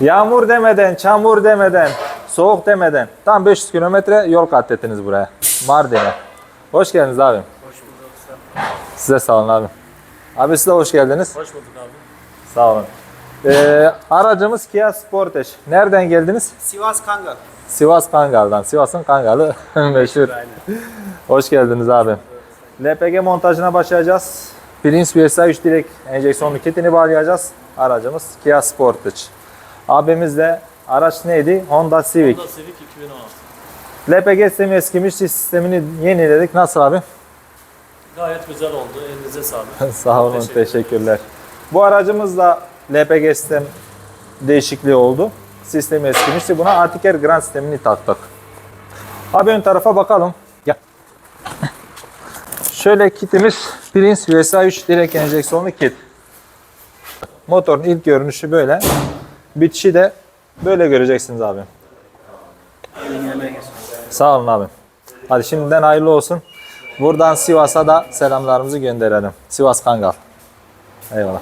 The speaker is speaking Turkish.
Yağmur demeden, çamur demeden, soğuk demeden tam 500 kilometre yol kat ettiniz buraya. Mardin'e. Hoş geldiniz abi. Hoş bulduk usta. Size sağ olun abi. Abi siz de hoş geldiniz. Hoş bulduk abi. Sağ olun. Ee, aracımız Kia Sportage. Nereden geldiniz? Sivas Kangal. Sivas Kangal'dan. Sivas'ın Kangal'ı meşhur. Aynen. Hoş geldiniz abi. LPG montajına başlayacağız. Prince VSA 3 direkt enjeksiyonlu kitini bağlayacağız. Aracımız Kia Sportage. Abimiz de araç neydi? Honda Civic. Honda Civic 2016. LPG sistemi eskimiş, sistemini yeniledik. Nasıl abi? Gayet güzel oldu. Elinize sağlık. Sağ olun, Teşekkür teşekkürler. Bu aracımız da LPG sistem değişikliği oldu. Sistemi eskimişti. Buna Artiker Grand sistemini taktık. Abi ön tarafa bakalım. Gel. Şöyle kitimiz Prince VSA 3 direkt enjeksiyonlu kit. Motorun ilk görünüşü böyle. Bitişi de böyle göreceksiniz abi. Sağ olun abi. Hadi şimdiden hayırlı olsun. Buradan Sivas'a da selamlarımızı gönderelim. Sivas Kangal. Eyvallah.